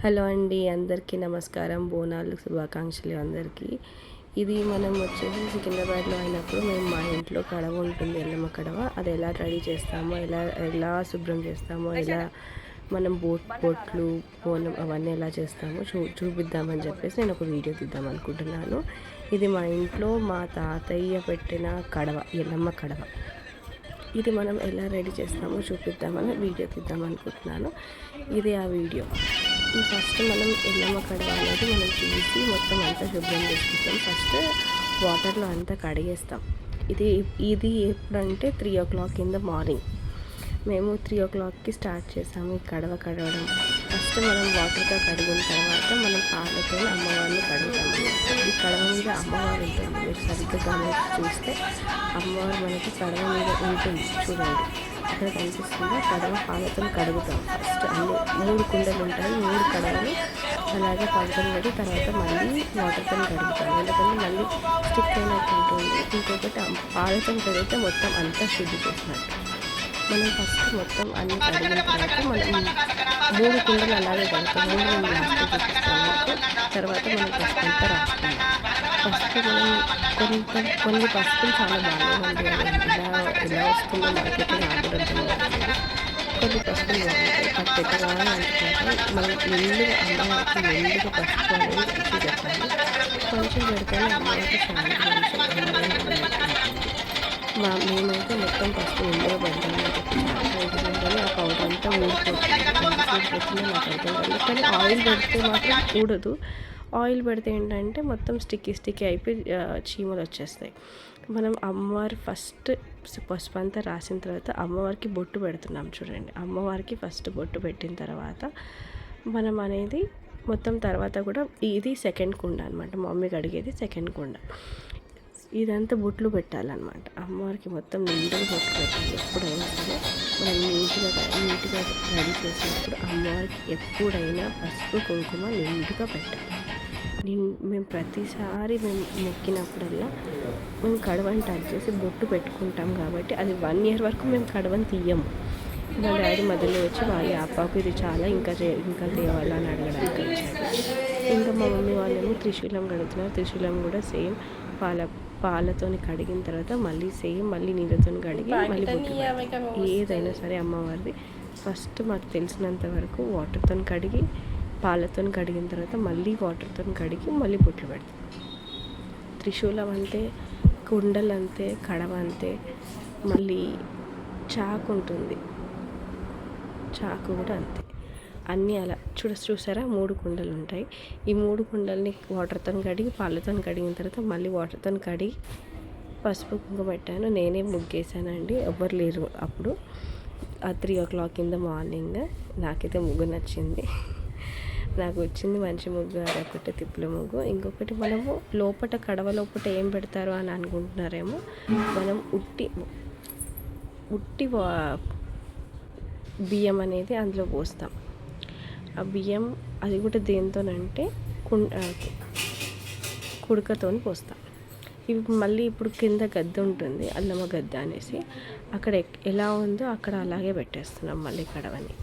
Hello అండి అందరికీ నమస్కారం. బోనాలు శుభాకాంక్షలు అందరికీ. ఇది మనం వచ్చేసి సికింద్రాబాద్లో అయినప్పుడు మేము మా ఇంట్లో కడవ ఉంటుంది ఎల్లమ్మ కడవ. అది ఎలా రెడీ చేస్తామో ఎలా ఎలా శుభ్రం చేస్తామో ఎలా మనం బోట్ బొట్లు బోనం అవన్నీ ఎలా చేస్తామో చూ చూపిద్దామని చెప్పేసి నేను ఒక వీడియో తీద్దాం అనుకుంటున్నాను. ఇది మా ఇంట్లో మా తాతయ్య పెట్టిన కడవ ఎల్లమ్మ కడవ. ఇది మనం ఎలా రెడీ చేస్తామో చూపిద్దామని వీడియో తీద్దాం అనుకుంటున్నాను. ఇది ఆ వీడియో. ఫస్ట్ మనం ఎల్లమ్మ కడవ అనేది మనం తీసి మొత్తం అంతా శుభ్రం చేసుకుంటాం. ఫస్ట్ వాటర్లో అంతా కడిగేస్తాం. ఇది ఇది ఎప్పుడంటే three o'clock in the morning. మేము త్రీ ఓ క్లాక్కి స్టార్ట్ చేసాము ఈ కడవ కడవడం. ఫస్ట్ మనం వాటర్తో కడిగిన తర్వాత మనం పాలతో అమ్మవారిని కడుగుతాము ఈ కడవ మీద అమ్మవారు ఉంటుంది. మీరు సరిగ్గా గమనించి చూస్తే అమ్మవారు మనకి కడవ మీద ఉంటుంది. చూడండి. ఇక్కడ కనిపిస్తుంది. కడవ పాలతో కడుగుతాం. ఫస్ట్ అన్ని మూడు కుండలు ఉంటాయి. మూడు కడవలు అలాగే పాలతో కడిగి తర్వాత మళ్ళీ వాటర్తో కడుగుతాం. ఎందుకంటే మళ్ళీ స్టిక్ అయినట్టు ఉంటుంది. ఇంకొకటి పాలతో కడిగితే మొత్తం అంతా శుద్ధి చేసినట్టు. మనం ఫస్ట్ మొత్తం అన్ని కడిగిన తర్వాత మనం మూడు కుండలు అలాగే కడతాం మూడు నేను లాస్ట్ చూపిస్తాను తర్వాత మనం ఫస్ట్ అంతా రాసుకుందాం ఫస్ట్ మనం కొంత కొన్ని పసుపులు చాలా బాగాలేవండి అది ఎలా ఎలా వస్తుందో మార్కెట్లో నాకు కొన్ని పసుపులు బాగుంటాయి అది పెట్టగానే అనుకుంటే. మనం నిండుగా అమ్మవారికి నిండుగా పసుపు అనేది ఇచ్చి పెట్టాలి. కొంచెం పెడితేనే అమ్మవారికి చాలా కొంచెం అందంగా మా మేమైతే మొత్తం ఫస్ట్ ఇందులో పెడతామని ఎందుకంటే ఆ పౌడర్ అంతా ఊడిపోతుంది. నాకు అర్థం కానీ ఆయిల్ పెడితే మాత్రం ఊడదు. ఆయిల్ పెడితే ఏంటంటే మొత్తం స్టిక్కీ స్టిక్కీ అయిపోయి చీమలు వచ్చేస్తాయి. మనం అమ్మవారి ఫస్ట్ పసుపు అంతా రాసిన తర్వాత అమ్మవారికి బొట్టు పెడుతున్నాం చూడండి. అమ్మవారికి ఫస్ట్ బొట్టు పెట్టిన తర్వాత మనం అనేది మొత్తం తర్వాత కూడా ఇది సెకండ్ కుండ అనమాట మమ్మీ మమ్మీకి అడిగేది సెకండ్ కుండ. ఇదంతా బొట్లు పెట్టాలన్నమాట. అమ్మవారికి మొత్తం నిండుగా బొట్లు పెట్టాలి. ఎప్పుడైనా సరే మనం నీట్గా నీట్గా రెడీ చేసినప్పుడు అమ్మవారికి ఎప్పుడైనా పసుపు కుంకుమ నిండుగా పెట్టాలి. మేము ప్రతిసారి మేము మొక్కినప్పుడల్లా మేము కడవని టచ్ చేసి బొట్టు పెట్టుకుంటాం కాబట్టి అది వన్ ఇయర్ వరకు మేము కడవని తీయము. మా డాడీ మధ్యలో వచ్చి వాళ్ళ అప్పాకు ఇది చాలా ఇంకా ఇంకా తేవాలా అడగడానికి వచ్చారు. ఇంకా మా మమ్మీ వాళ్ళేమో త్రిశూలం కడుతున్నారు త్రిశూలం కూడా సేమ్ పాల పాలతోని కడిగిన తర్వాత మళ్ళీ సేమ్ మళ్ళీ నీళ్ళతో కడిగి మళ్ళీ. ఏదైనా సరే అమ్మవారిది. ఫస్ట్ మాకు తెలిసినంత వరకు వాటర్తో కడిగి పాలతో కడిగిన తర్వాత మళ్ళీ వాటర్తో కడిగి మళ్ళీ బొట్లు పెడతాం. త్రిశూలం అంతే కుండలు అంతే కడవ అంతే. మళ్ళీ చాకు ఉంటుంది. చాకు కూడా అంతే. అన్నీ అలా చూడ చూసారా? మూడు కుండలు ఉంటాయి ఈ మూడు కుండల్ని వాటర్తో కడిగి పాలతో కడిగిన తర్వాత మళ్ళీ వాటర్తో కడిగి పసుపు కుంకుమ పెట్టాను. నేనే ముగ్గేసానండి. ఎవ్వరు లేరు అప్పుడు. ఆ three o'clock in the morning. నాకైతే ముగ్గు నచ్చింది. నాకు వచ్చింది మంచి ముగ్గు అదొకటి తిప్పుల ముగ్గు. ఇంకొకటి మనము లోపట కడవ లోపట ఏం పెడతారు అని అనుకుంటున్నారేమో. మనం ఉట్టి ఉట్టి వా- బియ్యం అనేది అందులో పోస్తాం. ఆ బియ్యం అది కూడా దేంతోనంటే కుండ కుడకతోని పోస్తాం. ఇవి మళ్ళీ ఇప్పుడు కింద గద్ద ఉంటుంది అల్లమ్మ గద్ద అనేసి. అక్కడ ఎలా ఉందో అక్కడ అలాగే పెట్టేస్తున్నాం మళ్ళీ కడవని.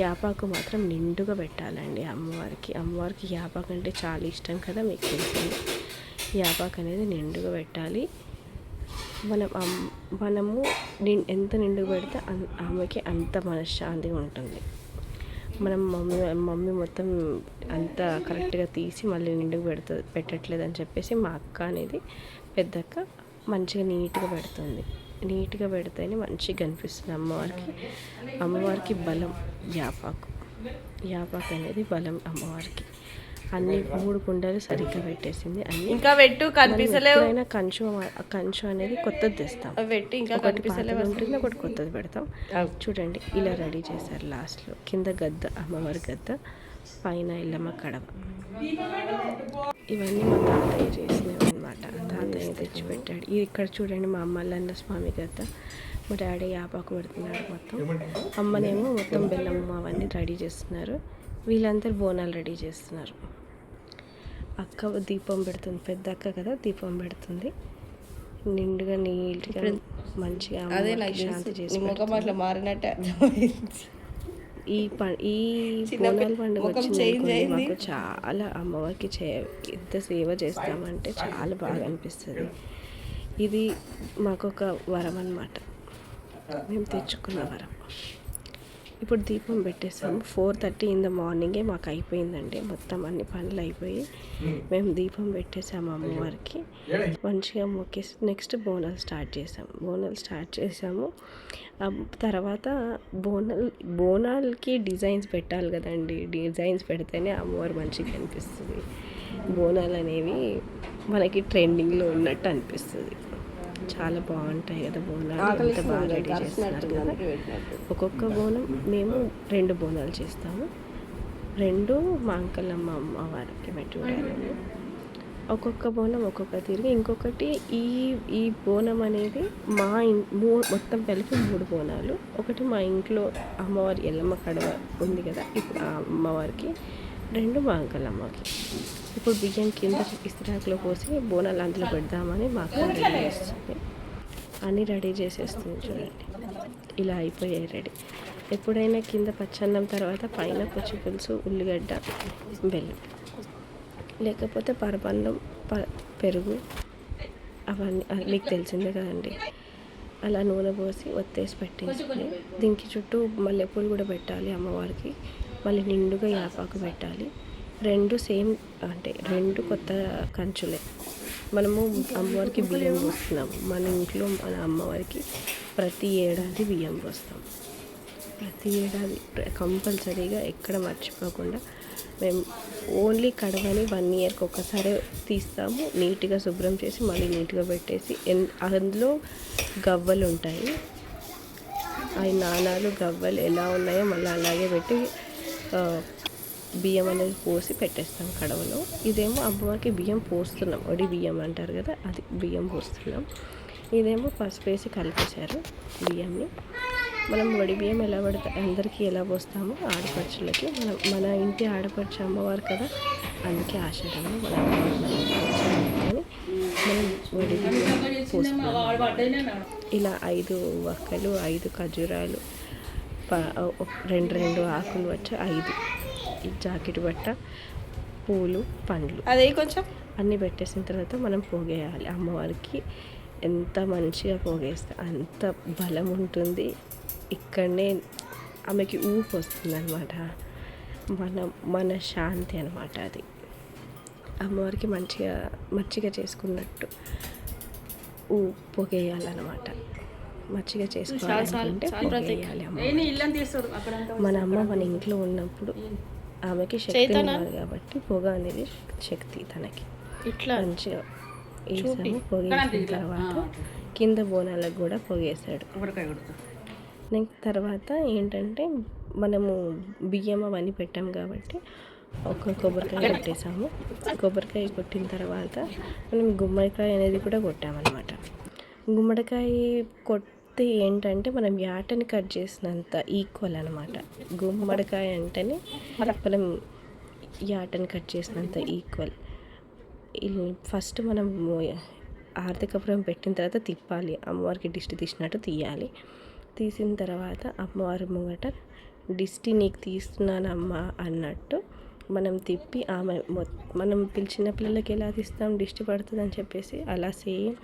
యాపాకు మాత్రం నిండుగా పెట్టాలండి అమ్మవారికి. అమ్మవారికి యాపాకు అంటే చాలా ఇష్టం కదా మీకు తెలిసింది. యాపాకు అనేది నిండుగా పెట్టాలి. మనం అమ్- మనము నిం- ఎంత నిండుగా పెడితే ఆమెకి అంత మనశ్శాంతిగా ఉంటుంది. మనం మమ్మీ మమ్మీ మొత్తం అంతా కరెక్ట్గా తీసి మళ్ళీ నిండుగా పెడుతుంది పెట్టట్లేదు అని చెప్పేసి మా అక్క అనేది పెద్దక్క మంచిగా నీట్గా పెడుతుంది. నీట్గా పెడితేనే మంచిగా కనిపిస్తుంది అమ్మవారికి. అమ్మవారికి బలం యాపాకు. యాపాకు అనేది బలం అమ్మవారికి. అన్ని మూడు కుండలు సరిగ్గా పెట్టేసింది. అన్ని ఇంకా పెట్టు కనిపిస్తలేవు. ఎప్పుడైనా కంచు కంచు అనేది కొత్తది తెస్తాం. పెట్టు ఇంకా పాతది ఉంటుంది ఒకటి కొత్తది పెడతాం. చూడండి ఇలా రెడీ చేశారు లాస్ట్లో. కింద గద్ద అమ్మవారి గద్ద పైన ఇల్లమ్మ కడవ. ఇవన్నీ మా తాతయ్య చేసినవి అనమాట తాతయ్య తెచ్చి పెట్టాడు ఇది ఇక్కడ చూడండి మా అమ్మ అన్న స్వామి గద్ద. మా డాడీ యాపాకు పెడుతున్నాడు మొత్తం. అమ్మనేమో మొత్తం బెల్లం అవన్నీ రెడీ చేస్తున్నారు. వీళ్ళందరూ బోనాలు రెడీ చేస్తున్నారు. అక్క దీపం పెడుతుంది పెద్ద అక్క కదా దీపం పెడుతుంది. నిండుగా నీట్గా మంచిగా అదే నాకు శాంతి. చేసి ముఖం. అట్లా మారినట్టే అర్థమైంది. ఈ ప ఈ బోనాల పండుగ వచ్చింది మాకు చాలా అమ్మవారికి చే ఎంత సేవ చేస్తామంటే చాలా బాగా అనిపిస్తుంది. ఇది మాకు ఒక వరం అన్నమాట. మేము తెచ్చుకున్న వరం. ఇప్పుడు దీపం పెట్టేసాము. ఫోర్ థర్టీ ఇన్ ద మార్నింగే మాకు అయిపోయిందండి. మొత్తం అన్ని పనులు అయిపోయి మేము దీపం పెట్టేసాము అమ్మవారికి. మంచిగా మొక్కేసి నెక్స్ట్ బోనాలు స్టార్ట్ చేసాము. బోనాలు స్టార్ట్ చేసాము. తర్వాత బోనాలు బోనాలకి డిజైన్స్ పెట్టాలి కదండి. డిజైన్స్ పెడితేనే అమ్మవారు మంచిగా అనిపిస్తుంది బోనాలు అనేవి మనకి ట్రెండింగ్లో ఉన్నట్టు అనిపిస్తుంది. చాలా బాగుంటాయి కదా బోనాలు. ఎంత బాగా రెడీ చేస్తున్నారు కదా. ఒక్కొక్క బోనం మేము రెండు బోనాలు చేస్తాము. రెండు మా అంకలమ్మ అమ్మవారికి పెట్టుకోవడానికి ఒక్కొక్క బోనం ఒక్కొక్క తిరిగి. ఇంకొకటి ఈ ఈ బోనం అనేది మా ఇన్ మూ మొత్తం కలిపి మూడు బోనాలు. ఒకటి మా ఇంట్లో అమ్మవారి ఎల్లమ్మ కడవ ఉంది కదా ఇప్పుడు ఆ అమ్మవారికి. రెండు మా ఇప్పుడు బియ్యం కింద ఇస్త్రాకులో పోసి బోనాలు అందులో పెడదామని మాకు రెడీ చేస్తుంది. అన్నీ రెడీ చేసేస్తుంది చూడండి. ఇలా అయిపోయాయి రెడీ. ఎప్పుడైనా కింద పచ్చన్నం తర్వాత పైన పచ్చి పులుసు ఉల్లిగడ్డ బెల్లం. లేకపోతే పరపన్నం ప పెరుగు అవన్నీ మీకు తెలిసిందే కదండి. అలా నూనె పోసి ఒత్తేసి పెట్టేసుకుని దీనికి చుట్టూ మల్లెపూలు కూడా పెట్టాలి అమ్మవారికి. మళ్ళీ నిండుగా యాపాకు పెట్టాలి. రెండు సేమ్ అంటే రెండు కొత్త కంచులే. మనము అమ్మవారికి బియ్యం పోస్తున్నాము. మన ఇంట్లో మన అమ్మవారికి ప్రతి ఏడాది బియ్యం పోస్తాం ప్రతి ఏడాది కంపల్సరీగా ఎక్కడ మర్చిపోకుండా మేము ఓన్లీ కడవని వన్ ఇయర్కి ఒకసారి తీస్తాము. నీట్గా శుభ్రం చేసి మళ్ళీ నీట్గా పెట్టేసి ఎన్ అందులో గవ్వలు ఉంటాయి అవి నాణాలు గవ్వలు ఎలా ఉన్నాయో మళ్ళీ అలాగే పెట్టి బియ్యం అనేది పోసి పెట్టేస్తాం కడవలో. ఇదేమో అమ్మవారికి బియ్యం పోస్తున్నాం. ఒడి బియ్యం అంటారు కదా అది బియ్యం పోస్తున్నాం. ఇదేమో పసుపు వేసి కలిపేశారు బియ్యంని మనం వడి బియ్యం ఎలా పడతా అందరికీ ఎలా పోస్తామో ఆడపడుచులకి మనం మన ఇంటి ఆడపడుచు అమ్మవారు కదా అందుకే ఆషాఢంలో మన మనం వడి బియ్యం పోస్తున్నాం. ఇలా ఐదు వక్కలు ఐదు ఖజూరాలు రెండు రెండు ఆకులు వచ్చి ఐదు. ఈ జాకెట్ బట్ట పూలు పండ్లు. అదే కొంచెం? అన్నీ పెట్టేసిన తర్వాత మనం పోగేయాలి. అమ్మవారికి ఎంత మంచిగా పోగేస్తే అంత బలం ఉంటుంది. ఇక్కడనే ఆమెకి ఊపు వస్తుంది అనమాట మన మన శాంతి అనమాట అది. అమ్మవారికి మంచిగా మచ్చిగా చేసుకున్నట్టు ఊ పొగేయాలన్నమాట. చేసుకోవాలనుకుంటే తీస్తాడు అక్కడ మన అమ్మ మన ఇంట్లో ఉన్నప్పుడు ఆమెకి శక్తి ఉన్నది కాబట్టి పొగ అనేది శక్తి తనకి. ఇట్లా? మంచిగా వేసాము పొగేసిన తర్వాత కింద బోనాలకు కూడా కొడుతూ. నెక్స్ట్ తర్వాత ఏంటంటే మనము బియ్యం అవన్నీ పెట్టాం కాబట్టి ఒక కొబ్బరికాయ కొట్టేసాము. కొబ్బరికాయ కొట్టిన తర్వాత మనం గుమ్మడికాయ అనేది కూడా కొట్టామన్నమాట. గుమ్మడికాయ కొడితే ఏంటంటే మనం యాటని కట్ చేసినంత ఈక్వల్ అనమాట గుమ్మడికాయ అంటేనే మనం యాటని కట్ చేసినంత ఈక్వల్. ఫస్ట్ మనం ఆర్థికపురం పెట్టిన తర్వాత తిప్పాలి. అమ్మవారికి దిష్టి తీసినట్టు తీయాలి. తీసిన తర్వాత అమ్మవారి ముంగట దిష్టి నీకు తీస్తున్నానమ్మా అన్నట్టు మనం తిప్పి ఆమె మనం పిలిచిన పిల్లలకి ఎలా తీస్తాం? దిష్టి పడుతుంది అని చెప్పేసి అలా సేమ్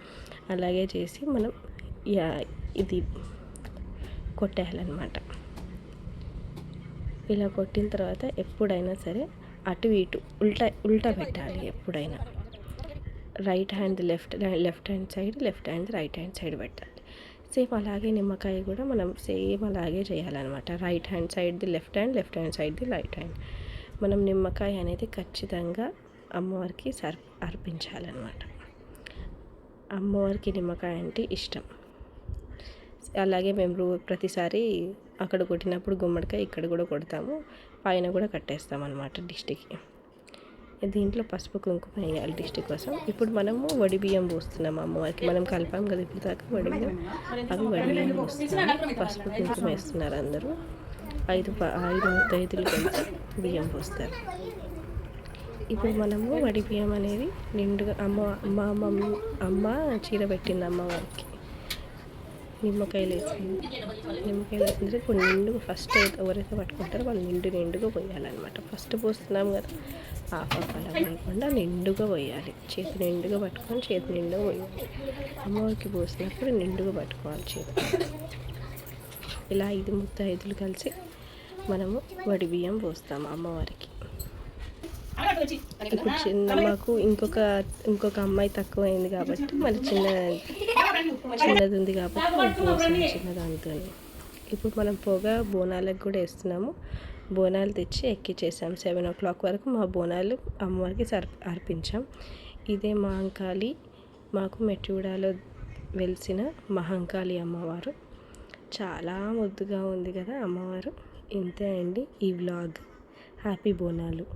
అలాగే చేసి మనం యా ఇది కొట్టేయాలన్నమాట. ఇలా కొట్టిన తర్వాత ఎప్పుడైనా సరే అటు ఇటు ఉల్టా ఉల్టా పెట్టాలి ఎప్పుడైనా. Right hand left left hand side left hand right hand side పెట్టాలి. సేమ్ అలాగే నిమ్మకాయ కూడా మనం సేమ్ అలాగే చేయాలన్నమాట. రైట్ హ్యాండ్ సైడ్ది లెఫ్ట్ హ్యాండ్ లెఫ్ట్ హ్యాండ్ సైడ్ది రైట్ హ్యాండ్. మనం నిమ్మకాయ అనేది ఖచ్చితంగా అమ్మవారికి సర్ అర్పించాలన్నమాట. అమ్మవారికి నిమ్మకాయ అంటే ఇష్టం. అలాగే మేము రో ప్రతిసారి అక్కడ కొట్టినప్పుడు గుమ్మడికాయ ఇక్కడ కూడా కొడతాము. పైన కూడా కట్టేస్తాం అనమాట డిస్టిక్కి. దీంట్లో పసుపు కుంకుమ వేయాలి డిస్టిక్ కోసం. ఇప్పుడు మనము వడి బియ్యం పోస్తున్నాం అమ్మవారికి. మనం కలిపాం కదా ఇప్పుడు దాకా వడి బియ్యం. అవి వడి బియ్యం పోస్తున్నాం. పసుపు కుంకుమ వేస్తున్నారు అందరూ. ఐదు ఐదు ముత్తైదులు కలిసి బియ్యం పోస్తారు. ఇప్పుడు మనము వడి బియ్యం అనేది నిండుగా అమ్మ మా అమ్మ అమ్మ చీర పెట్టింది అమ్మవారికి. నిమ్మకాయలు వేసింది నిమ్మకాయలు వేసిన ఇప్పుడు నిండుగా ఫస్ట్ అయితే ఎవరైతే పట్టుకుంటారో వాళ్ళు నిండు నిండుగా పోయాలన్నమాట. ఫస్ట్ పోస్తున్నాం కదా హాఫ్ హాఫ్ అలా పోయకుండా నిండుగా పోయాలి. చేతి నిండుగా పట్టుకొని చేతి నిండుగా పోయాలి. అమ్మవారికి పోసినప్పుడు నిండుగా పట్టుకోవాలి చేతి. ఇలా ఐదు ముద్ద ఐదులు కలిసి మనము వడి బియ్యం పోస్తాము అమ్మవారికి. ఇప్పుడు చిన్న మాకు ఇంకొక ఇంకొక అమ్మాయి తక్కువ అయింది కాబట్టి మరి చిన్న చిన్నది ఉంది కాబట్టి పోసాం చిన్నదాంతో ఇప్పుడు మనం పోగా బోనాలకు కూడా వేస్తున్నాము. బోనాలు తెచ్చి ఎక్కిచ్చేసాం. సెవెన్ ఓ క్లాక్ వరకు మా బోనాలు అమ్మవారికి సర్ అర్పించాం. ఇదే మహంకాళి మాకు మెట్టిగూడలో వెలిసిన మహంకాళి అమ్మవారు. చాలా ముద్దుగా ఉంది కదా అమ్మవారు. ఇంతే అండి ఈ వ్లాగ్. హ్యాపీ బోనాలు.